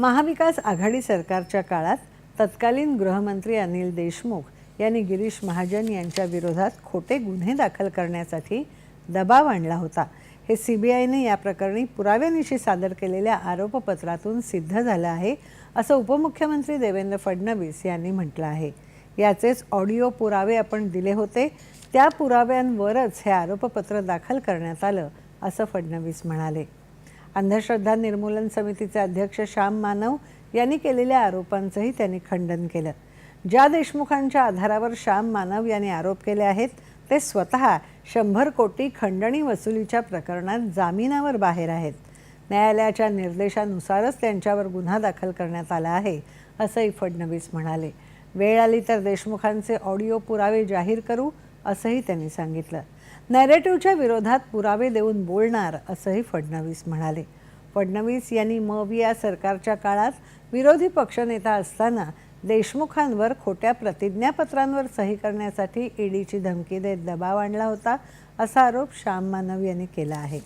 महाविकास आघाडी सरकारच्या काळात तत्कालीन गृहमंत्री अनिल देशमुख यांनी गिरीश महाजन यांच्या विरोधात खोटे गुन्हे दाखल करण्यासाठी दबाव आणला होता. हे सीबीआयने या प्रकरणी पुराव्यानिशी सादर केलेल्या आरोपपत्रातून सिद्ध झालं आहे असं उपमुख्यमंत्री देवेंद्र फडणवीस यांनी म्हटलं आहे. याचेच ऑडिओ पुरावे आपण दिले होते त्या पुराव्यांवरच हे आरोपपत्र दाखल करण्यात आलं असं फडणवीस म्हणाले. अंधश्रद्धा निर्मूलन समितीचे अध्यक्ष श्याम मानव यांनी केलेल्या आरोपांचंही त्यांनी खंडन केलं. ज्या देशमुखांच्या आधारावर श्याम मानव यांनी आरोप केले आहेत ते स्वतः शंभर कोटी खंडणी वसुलीच्या प्रकरणात जामिनावर बाहेर आहेत. न्यायालयाच्या निर्देशानुसारच त्यांच्यावर गुन्हा दाखल करण्यात आला आहे असंही फडणवीस म्हणाले. वेळ आली तर देशमुखांचे ऑडिओ पुरावे जाहीर करू असंही त्यांनी सांगितलं. नॅरेटिव्हच्या विरोधात पुरावे देऊन बोलणार असंही फडणवीस म्हणाले. फडणवीस यांनी मविया सरकारच्या काळात विरोधी पक्षनेता असताना देशमुखांवर खोट्या प्रतिज्ञापत्रांवर सही करण्यासाठी ईडीची धमकी देत दबाव आणला होता असा आरोप श्याम मानव यांनी केला आहे.